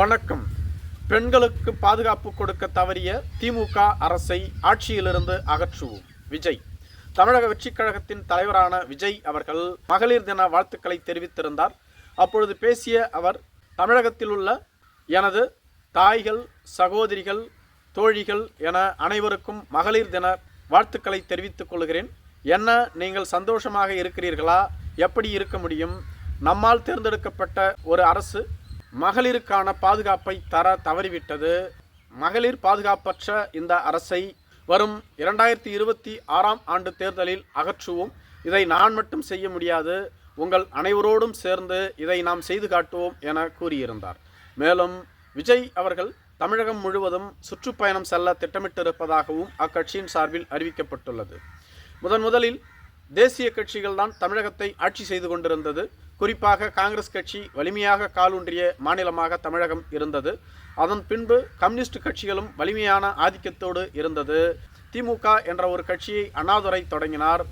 வணக்கம். பெண்களுக்கு பாதுகாப்பு கொடுக்க தவறிய திமுக அரசை ஆட்சியிலிருந்து அகற்றுவோம். விஜய். தமிழக வெற்றிக் கழகத்தின் தலைவரான விஜய் அவர்கள் மகளிர் தின வாழ்த்துக்களை தெரிவித்திருந்தார். அப்பொழுது பேசிய அவர் தமிழகத்தில் உள்ள எனது தாய்கள் சகோதரிகள் தோழிகள் என அனைவருக்கும் மகளிர் தின வாழ்த்துக்களை தெரிவித்துக் கொள்கிறேன். என்ன நீங்கள் சந்தோஷமாக இருக்கிறீர்களா? எப்படி இருக்க முடியும்? நம்மால் தேர்ந்தெடுக்கப்பட்ட ஒரு அரசு மகளிருக்கான பாதுகாப்பை தர தவறிவிட்டது. மகளிர் பாதுகாப்பற்ற இந்த அரசை வரும் இரண்டாயிரத்தி இருபத்தி ஆறாம் ஆண்டு தேர்தலில் அகற்றுவோம். இதை நான் மட்டும் செய்ய முடியாது. உங்கள் அனைவரோடும் சேர்ந்து இதை நாம் செய்து காட்டுவோம் என கூறியிருந்தார். மேலும் விஜய் அவர்கள் தமிழகம் முழுவதும் சுற்றுப்பயணம் செல்ல திட்டமிட்டிருப்பதாகவும் அக்கட்சியின் சார்பில் அறிவிக்கப்பட்டுள்ளது. முதன் முதலில் தேசிய கட்சிகள் தான் தமிழகத்தை ஆட்சி செய்து கொண்டிருந்தது. குறிப்பாக காங்கிரஸ் கட்சி வலிமையாக காலூன்றிய மாநிலமாக தமிழகம் இருந்தது. அதன் பின்பு கம்யூனிஸ்ட் கட்சிகளும் வலிமையான ஆதிக்கத்தோடு இருந்தது. திமுக என்ற ஒரு கட்சியை அண்ணாதுரை தொடங்கினார்.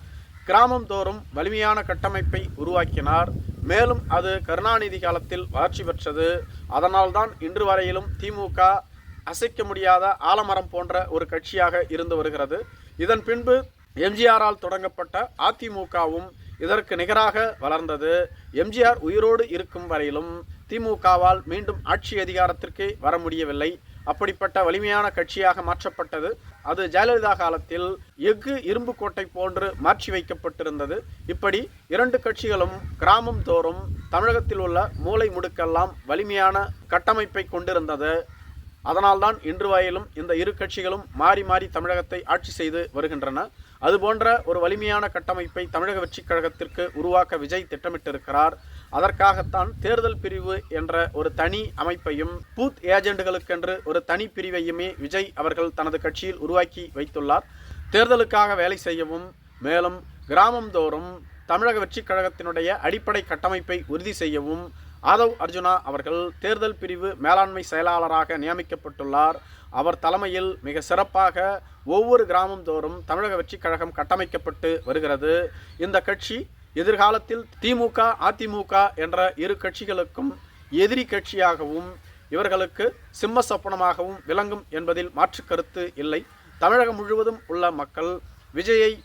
கிராமம் தோறும் வலிமையான கட்டமைப்பை உருவாக்கினார். மேலும் அது கருணாநிதி காலத்தில் வளர்ச்சி பெற்றது. அதனால்தான் இன்று வரையிலும் திமுக அசைக்க முடியாத ஆலமரம் போன்ற ஒரு கட்சியாக இருந்து வருகிறது. இதன் பின்பு எம்ஜிஆரால் தொடங்கப்பட்ட அதிமுகவும் இதற்கு நிகராக வளர்ந்தது. எம்ஜிஆர் உயிரோடு இருக்கும் வரையிலும் திமுகவால் மீண்டும் ஆட்சி அதிகாரத்திற்கு வர முடியவில்லை. அப்படிப்பட்ட வலிமையான கட்சியாக மாற்றப்பட்டது. அது ஜெயலலிதா காலத்தில் எஃகு இரும்பு கோட்டை போன்று மாற்றி வைக்கப்பட்டிருந்தது. இப்படி இரண்டு கட்சிகளும் கிராமம் தோறும் தமிழகத்தில் உள்ள மூளை முடுக்கெல்லாம் வலிமையான கட்டமைப்பை கொண்டிருந்தது. அதனால்தான் இன்று வரையிலும் இந்த இரு கட்சிகளும் மாறி மாறி தமிழகத்தை ஆட்சி செய்து வருகின்றன. அதுபோன்ற ஒரு வலிமையான கட்டமைப்பை தமிழக வெற்றிக் கழகத்திற்கு உருவாக்க விஜய் திட்டமிட்டிருக்கிறார். அதற்காகத்தான் தேர்தல் பிரிவு என்ற ஒரு தனி அமைப்பையும் பூத் ஏஜெண்டுகளுக்கென்று ஒரு தனி பிரிவையுமே விஜய் அவர்கள் தனது கட்சியில் உருவாக்கி வைத்துள்ளார். தேர்தலுக்காக வேலை செய்யவும் மேலும் கிராமம் தோறும் தமிழக வெற்றிக் கழகத்தினுடைய அடிப்படை கட்டமைப்பை உறுதி செய்யவும் ஆதவ் அர்ஜுனா அவர்கள் தேர்தல் பிரிவு மேலாண்மை செயலாளராக நியமிக்கப்பட்டுள்ளார். அவர் தலைமையில் மிக சிறப்பாக ஒவ்வொரு கிராமம் தோறும் தமிழக வெற்றிக் கழகம் கட்டமைக்கப்பட்டு வருகிறது. இந்த கட்சி எதிர்காலத்தில் திமுக அதிமுக என்ற இரு கட்சிகளுக்கும் எதிரி கட்சியாகவும் இவர்களுக்கு சிம்ம சொப்பனமாகவும் விளங்கும் என்பதில் மாற்று கருத்து இல்லை. தமிழகம் முழுவதும் உள்ள மக்கள் விஜயை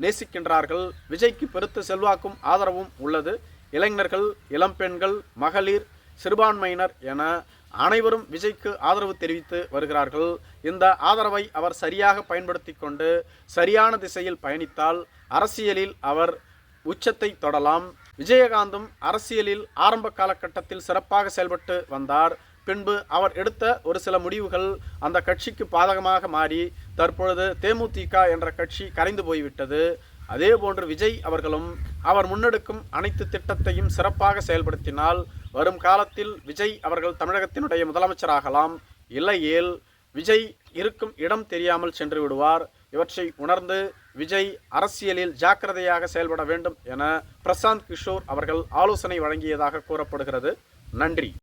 நேசிக்கின்றார்கள். விஜய்க்கு பெருத்த செல்வாக்கும் ஆதரவும் உள்ளது. இளைஞர்கள் இளம்பெண்கள் மகளிர் சிறுபான்மையினர் என அனைவரும் விஜய்க்கு ஆதரவு தெரிவித்து வருகிறார்கள். இந்த ஆதரவை அவர் சரியாக பயன்படுத்தி கொண்டு சரியான திசையில் பயணித்தால் அரசியலில் அவர் உச்சத்தை தொடலாம். விஜயகாந்தும் அரசியலில் ஆரம்ப காலகட்டத்தில் சிறப்பாக செயல்பட்டு வந்தார். பின்பு அவர் எடுத்த ஒரு சில முடிவுகள் அந்த கட்சிக்கு பாதகமாக மாறி தற்பொழுது தேமுதிக என்ற கட்சி கரைந்து போய்விட்டது. அதே போன்று விஜய் அவர்களும் அவர் முன்னெடுக்கும் அனைத்து திட்டத்தையும் சிறப்பாக செயல்படுத்தினால் வரும் காலத்தில் விஜய் அவர்கள் தமிழகத்தினுடைய முதலமைச்சராகலாம். இல்லையேல் விஜய் இருக்கும் இடம் தெரியாமல் சென்று விடுவார். இவற்றை உணர்ந்து விஜய் அரசியலில் ஜாக்கிரதையாக செயல்பட வேண்டும் என பிரசாந்த் கிஷோர் அவர்கள் ஆலோசனை வழங்கியதாக கூறப்படுகிறது. நன்றி.